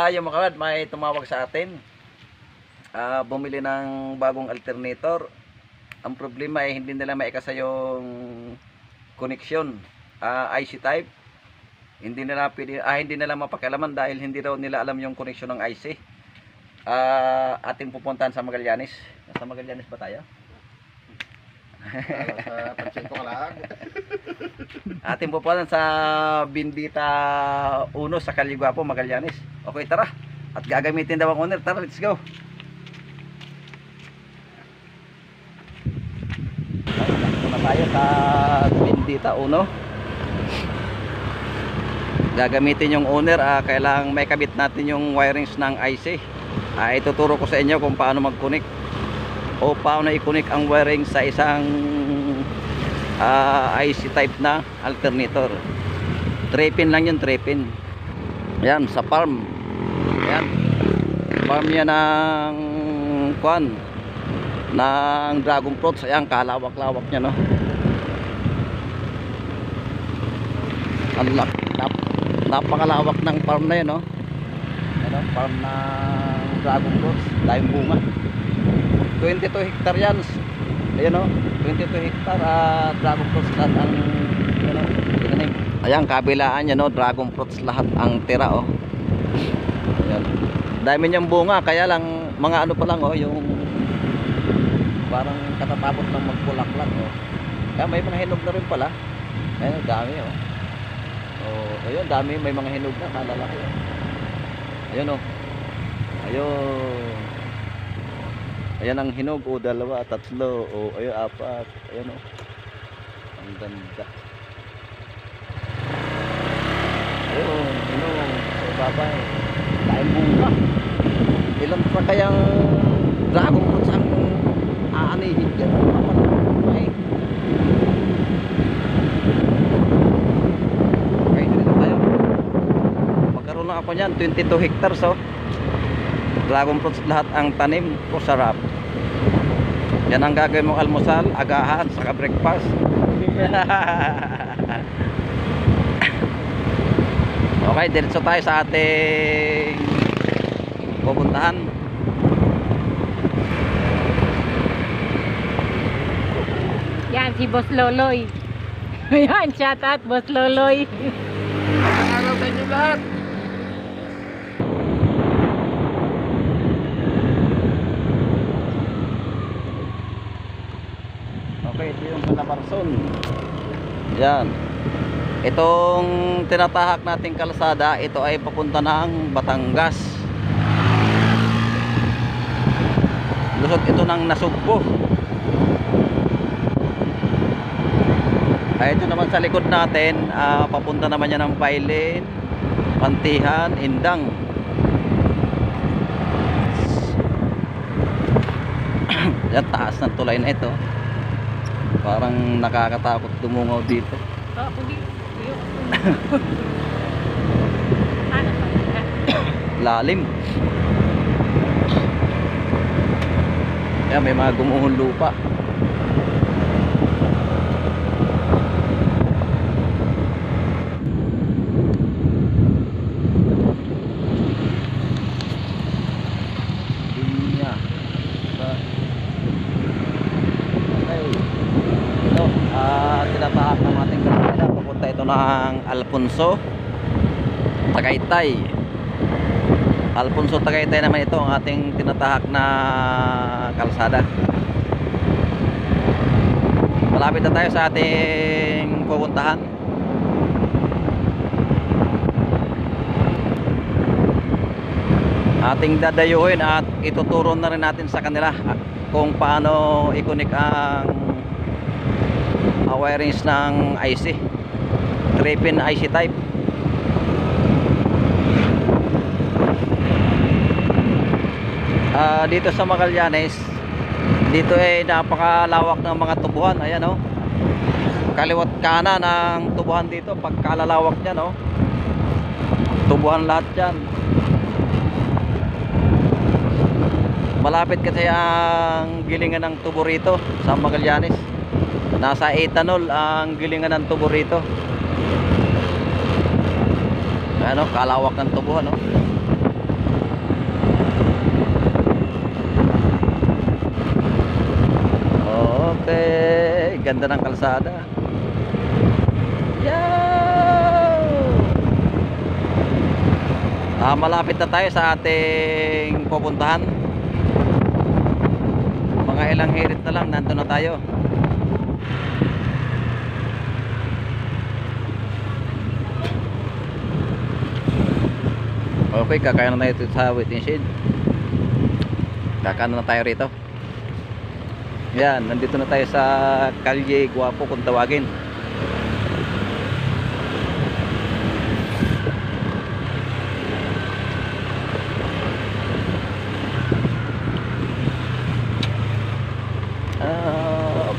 ah, yung mga may tumawag sa atin. Ah, bumili ng bagong alternator. Ang problema ay hindi nila maikasa yung connection. Ah, IC type. Hindi nila pwede, ah, hindi nila mapakialaman dahil hindi raw nila alam yung connection ng IC. Ah, ating pupuntahan sa Magallanes. Sa Magallanes ba tayo? Sa pagsento ka lang. Ating pupuntahan sa Bindita Uno sa Caligwapo, Magallanes. Okay, tara. At gagamitin daw ang owner. Tara, let's go. Na tayo sa Bindita Uno. Gagamitin yung owner. Ah, kailangang may kabit natin yung wirings ng IC. Ah, ituturo ko sa inyo kung paano mag-connect o paano i-connect ang wiring sa isang ah, IC type na alternator. 3 pin lang yun, 3 pin. Ayan, sa farm. Ayan. Farm niya ng kwan ng dragon fruits. Ayan, kalawak-lawak niya, no? Ang lak, nap, napakalawak ng farm na yun, no? Ano, farm ng dragon fruits. Dahil bunga. 22 hectare yan. Ayan o, 22 hectare at dragon fruits lahat ang ano, tinanim. Ayan, kabilaan niya no, dragon fruits lahat ang tira oh. Ayan. Dami niyang bunga, kaya lang mga ano pa lang oh, yung parang katatapos ng magpulaklak oh. Kaya may mga hinog na rin pala. Ayan, dami oh. Oh, ayun, dami may mga hinog na, kalalaki oh. Ayun oh. Ayun. Ayan ang hinog o dalawa, tatlo o ayun apat. Ayan o. Ang ganda. Ayun, hinog. So babay. Tayong bunga. Ilan pa kayang dragon fruits ang aanihin dyan? Ay. Okay, dito tayo. Magkaroon na ako niyan, 22 hectares oh dragon fruits lahat ang tanim ko sarap yan ang gagawin mong almusal agahan saka breakfast okay diretso tayo sa ating pupuntahan Yan, si Boss Loloy. Yan, shout out, Boss Loloy. Araw sa inyo lahat. okay ito Calabarzon yan. Itong tinatahak nating kalsada ito ay papunta ng Batangas. Lusot ito ng Nasugbo ay ito naman sa likod natin ah, papunta naman yan ng Pailin Pantihan, Indang. Yan taas ng tulay na ito parang nakakatakot dumungaw dito. Oh, hindi. Ano lalim. Yan may mga gumuhong lupa Linya. Sa- Okay. Ito, ah, tinatahak ng ating kalsada. Papunta ito ng Alfonso. Tagaytay. Alfonso Tagaytay naman ito ang ating tinatahak na kalsada. Malapit na tayo sa ating pupuntahan. Ating dadayuhin at ituturo na rin natin sa kanila kung paano i-connect ang wirings ng IC. 3-pin IC type. Ah, dito sa Magallanes dito ay napakalawak ng mga tubuhan. Ayan oh. Kaliwat kanan ng tubuhan dito pagkalalawak niyan oh. Tubuhan lahat yan. Malapit kasi ang gilingan ng tubo rito sa Magallanes. Nasa ethanol ang gilingan ng tubo rito Ano, kalawak ng tubo, ano? Okay, ganda ng kalsada. Yow! Ah, malapit na tayo sa ating pupuntahan. Mga ilang hirit na lang, nandun na tayo. Okay, kakain na tayo sa waiting shed. Kakain na tayo rito. Yan, nandito na tayo sa Kalye Guapo kung tawagin. Ah,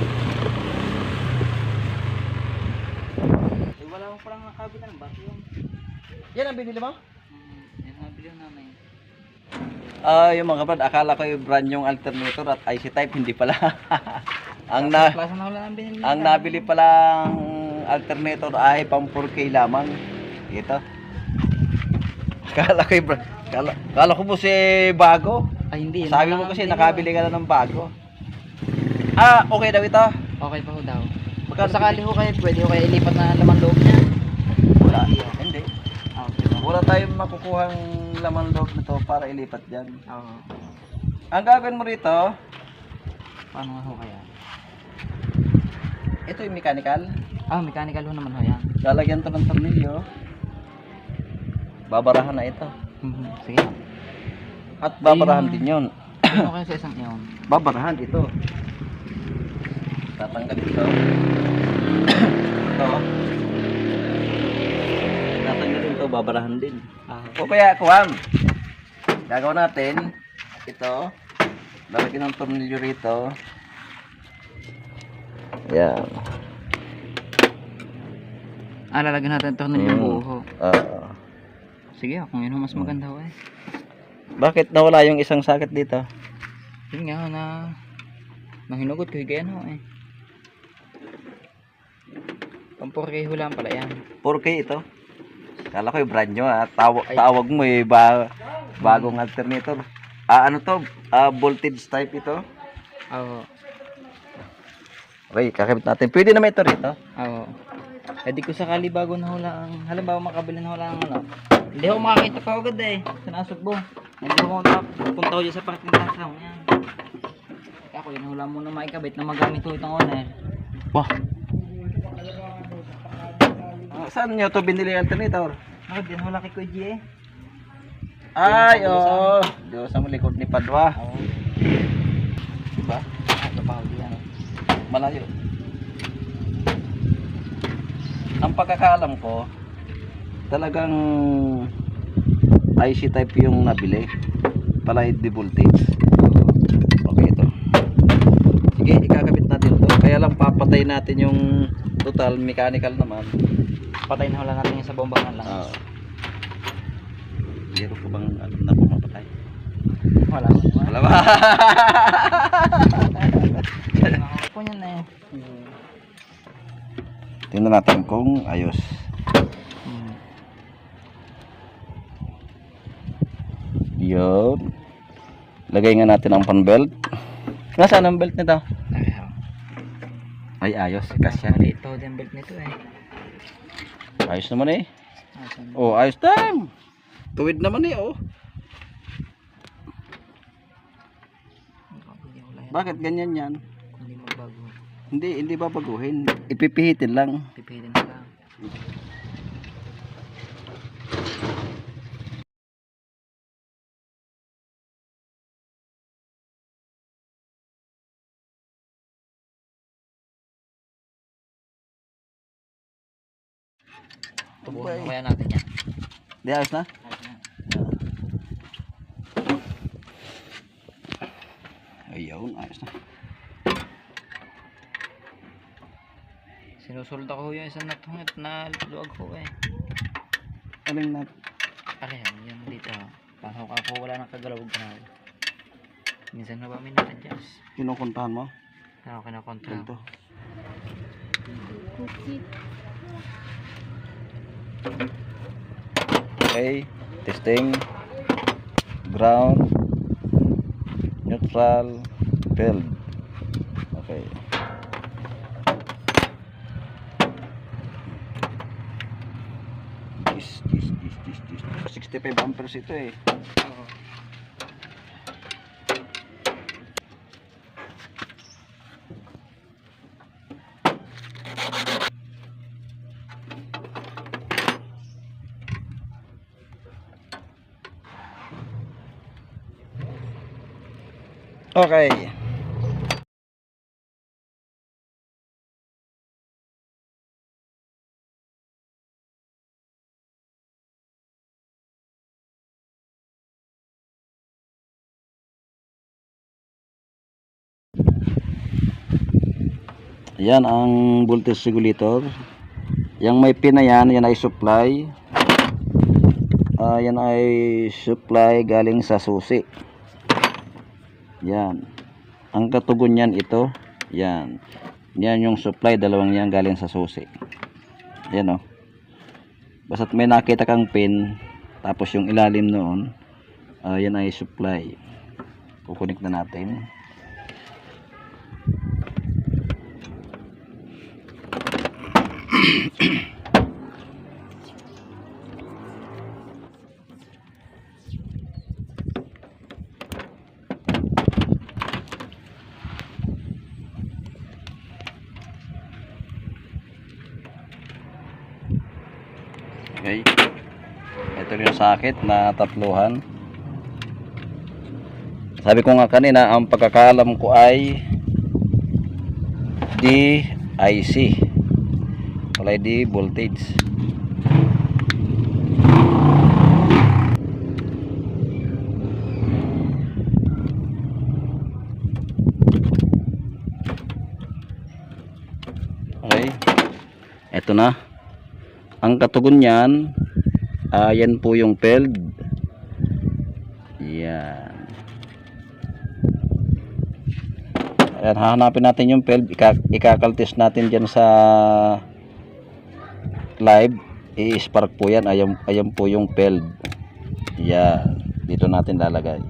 yan ang binili mo? Ko namin. Ah, yung mga brad, akala ko yung brand yung alternator at IC type, hindi pala. ang na binili. ang nabili palang alternator ay pang 4K lamang. Ito. Akala ko yung brand. Akala, akala ko po si bago. Ay, hindi. Sabi mo ang kasi nakabili ka na ng bago. Ah, okay daw ito. ko. Okay pa ho daw. Kung sakali ho kayo, pwede ho kayo ilipat na laman loob niya. Wala. Hindi. Ah, okay pa. Wala tayong makukuhang laman loob nito para ilipat diyan. Oo. Ang gagawin mo rito, Paano nga ho kaya? ito yung mechanical. Ah, mechanical ho naman ho yan. Lalagyan to ng tornilyo. Babarahan na ito. Mhm, Sige. At babarahan din yun. Ano kayo sa isang iyon? Babarahan ito. Tatanggal ito. ito. Babarahan din. Ah, O kaya, kuwam. Gagawin natin. Ito. Lalagyan ng tornilyo rito. Yan. ah lalagyan natin ito ng Mm. buo ho. Ah. Sige, ho, kung yun mas maganda ho eh. bakit nawala yung isang sakit dito? Yun nga na mahinugot ko higayan ho eh. Ho lang pala yan. 4K ito. Kala ko yung brand nyo ha. Tawag, Ay. tawag mo eh. Ba, bagong alternator. Ah, ano to? Ah, voltage type ito. Oo. Okay, kakabit natin. Pwede naman ito rito. Oo. Eh di ko sakali bago na hula ang halimbawa makabili na hula ang ano. Hindi ako makakita pa agad eh. Sa nasugbo. Hindi ako makapunta ko dyan sa parking lot lang. Yan. Ako yun hula muna maikabit na magamit ko itong owner. Wah. Ah, saan nyo to binili yung alternator? Ako din hula kay G eh. Ay, oo. Oh. Diyo sa likod ni Padwa. Oo. Diba? Ah, Ito pa yan. Malayo. Ang pagkakalam ko, talagang IC type yung nabili. Pala hindi voltage. Okay ito. Sige, ikakabit natin to. Kaya lang papatay natin yung total mechanical naman. Patay na hula natin yung sa bombangan lang. Oo. Zero ko bang alam na pumapatay? Wala naman. Wala ba? Nakakapon po yan eh. Tingnan natin kung ayos. Hmm. Yun. Lagay nga natin ang pan belt. Nasaan ang belt nito? Ay. Ay, ayos. Kasya. Ho din belt nito eh. Ayos naman eh. Oh, ayos time. Tuwid naman eh, oh. Bakit ganyan yan? Hindi magbago. Hindi, hindi babaguhin. Ipipihitin lang. Pipitin na lang. Mo kaya natin yan. Di ayos na? Na. Ayun, ayos na. Sinusulta ko yung isang natungit na luwag ko eh. Aling na. Ayan, yung dito. Pasok ako, wala nang kagalaw galaw Minsan na ba may naka-adjust? Kinukuntahan mo? Ako kinakontra. Ganito. Okay, testing. Ground. Neutral. Field. Okay. This, this, this, this, this. 65 amperes ito eh. Okay. Yan ang voltage regulator. Yang may pin na yan, ay supply. Ah, yan ay supply galing sa susi. Yan. Ang katugon niyan ito. Yan. Yan yung supply, dalawang yan galing sa susi. Yan oh. Basta't may nakita kang pin, tapos yung ilalim noon, ah, yan ay supply. Kukunik na natin. Okay. Ito yung sakit na tatluhan. Sabi ko nga kanina, ang pagkakalam ko ay DIC. Wala di voltage. Okay. Ito na. Ang katugon niyan, yan po yung field. Yan. Ayan, hahanapin natin yung. Ika ikakaltis natin dyan sa live. I-spark po yan. Ayan, ayan po yung field. Yan. Dito natin lalagay.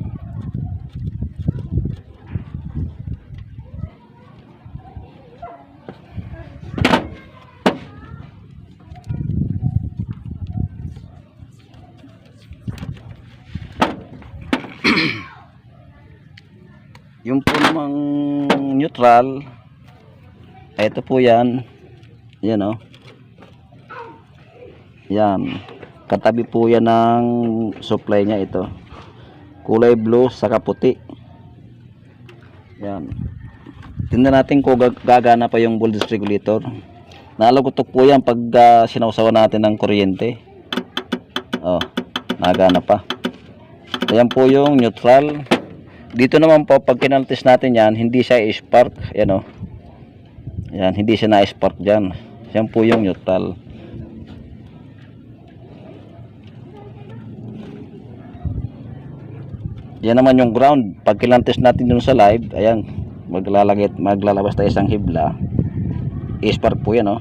yung po namang neutral ito po yan. Yan o yan. Katabi po yan ng supply niya ito. Kulay blue saka puti. Yan. Tingnan natin kung gag- gagana pa yung voltage regulator nalagutok po yan pag uh, sinawsawa natin ng kuryente. Oh nagana pa. Ayan po yung neutral dito naman po pag kinaltis natin yan hindi siya i-spark yan o yan hindi siya na-spark dyan. Yan po yung neutral. Yan naman yung ground. Pag kinaltis natin dun sa live ayan maglalagay maglalabas tayo isang hibla. I-spark po yan o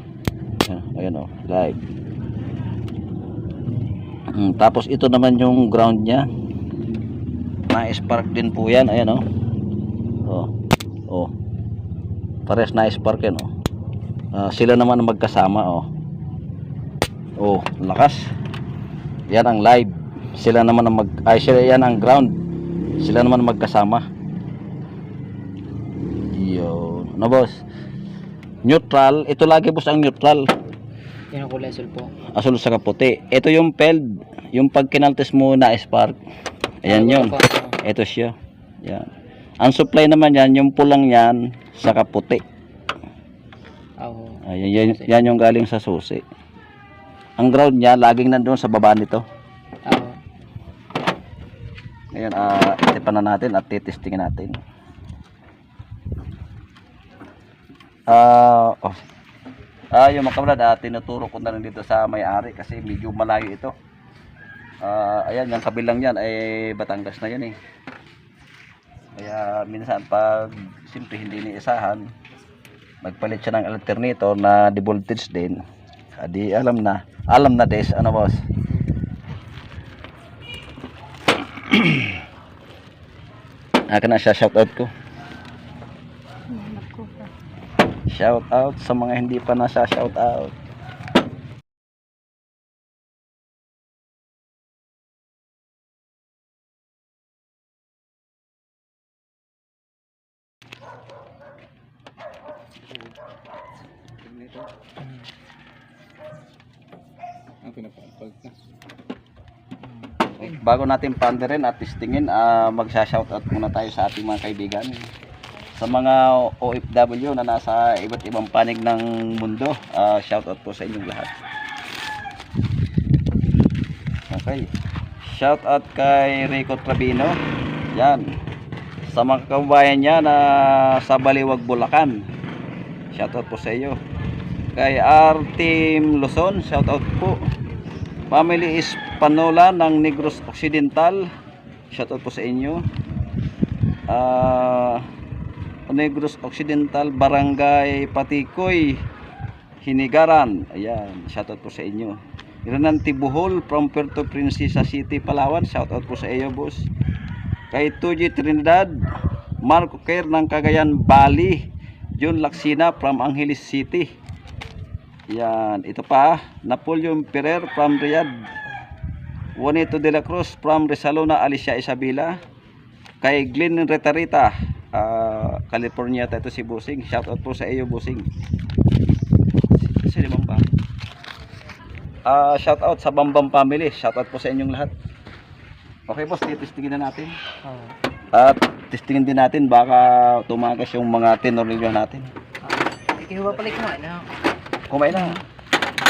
Ayan, ayan o live. Mm, tapos ito naman yung ground nya na-spark din po yan. Ayan oh. Oh. Oh. Pares na-spark yan oh. Ah, sila naman ang magkasama oh. Oh lakas. Yan ang live. Sila naman ang mag ay sila yan ang ground. Sila naman ang magkasama. Yun no boss? Neutral. Ito lagi boss ang neutral. Yan ang kulay asul po. asul sa kaputi. Ito yung peld. Yung pag kinaltes mo na spark ayan yun ito siya. Yan. Ang supply naman yan, yung pulang yan, sa kaputi. Oo. Ayan, yan, yan yung galing sa susi. Ang ground niya, laging nandoon sa baba nito. Ngayon, ah, itipan na natin at titestingin natin. Ah, oh. Ah, yung mga kabrad, ah, tinuturo ko na rin dito sa may-ari kasi medyo malayo ito. Ah, ayan, yung kabilang yan ay Batangas na yan eh. Kaya minsan pag simple hindi niisahan, magpalit siya ng alternator na devoltage din. Adi alam na, alam na des, ano boss? Akin na siya shoutout ko. Naku. Shout out sa mga hindi pa nasa shout out. Ang pinapalpag na. Bago natin panderin at testingin, ah magsha-shoutout muna tayo sa ating mga kaibigan. Sa mga OFW na nasa iba't ibang panig ng mundo, ah shoutout po sa inyong lahat. Okay. Shoutout kay Rico Trabino. Yan. Sa mga kababayan niya na sa Baliwag, Bulacan. Shoutout po sa iyo. Kay R Team Luzon, shoutout po. Family Espanola ng Negros Occidental. Shoutout po sa inyo. Ah, Negros Occidental, Barangay Patikoy, Hinigaran. Ayan, shoutout po sa inyo. Renan Tibuhol from Puerto Princesa City, Palawan. Shoutout po sa iyo, boss. Kay Tuji Trinidad, Marco Kerr ng Cagayan, Bali. John Laksina from Angeles City. Yan, ito pa, Napoleon Ferrer from Riyadh. Juanito de la Cruz from Resalona, Alicia Isabela. Kay Glenn Retarita, ah, California, ito si Busing. Shoutout po sa iyo, Busing. Sino ba? Ah, shoutout sa Bambam family. Shoutout po sa inyong lahat. Okay, boss, titistingin na natin. At testingin din natin baka tumagas yung mga tenorilyo natin. Kinuha pala kumain na. Kumain na.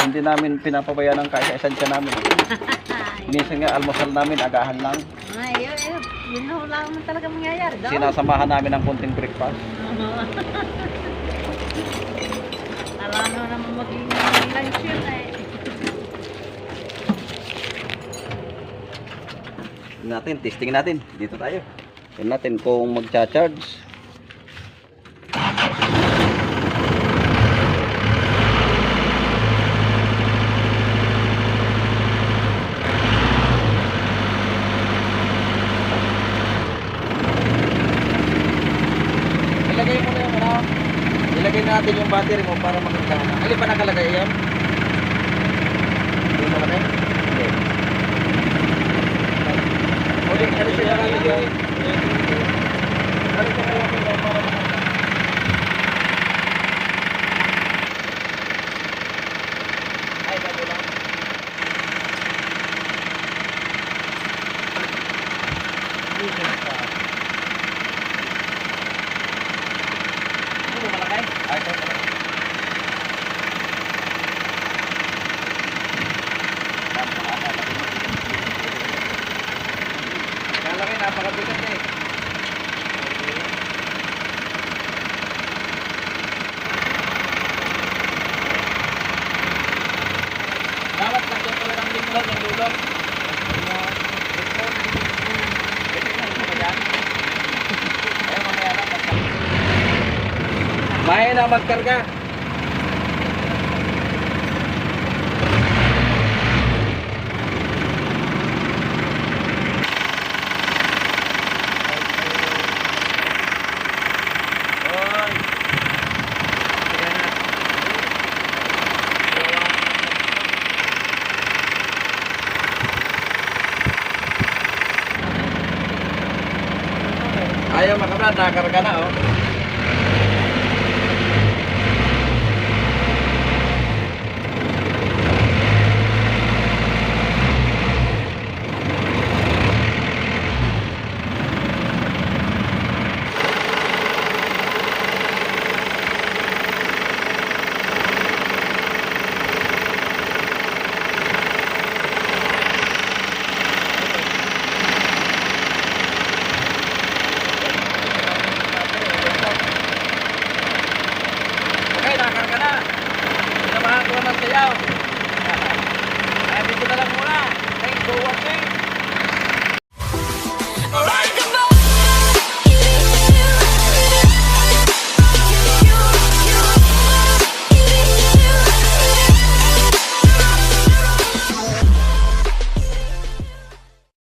Hindi namin pinapabayaan ng kaisa-esansya namin. Minsan nga almusal namin, agahan lang. Ay, yun, yun. Yun na wala naman talaga mangyayari daw. Sinasamahan namin ng konting breakfast. Alam mo naman maging lunch yun eh. Natin, testing natin. Dito tayo. Tingnan natin kung magcha-charge. Ilagay mo na yung ano. Ilagay natin yung battery mo para magkakana. Alin pa nakalagay yan? Hindi nakalagay? Hindi. Ulit, ano siya nakalagay? Ano siya nakalagay para? Ay, bago lang. Ano malaki? Ay, ito malaki. Kalaki, napakabigat niya eh. Dapat lagyan ko lang ng limlog, ng lulog. Pwede na, ito ba yan? Ayaw, mamaya lang. Oy. Ayaw makabrad, nakakarga na oh.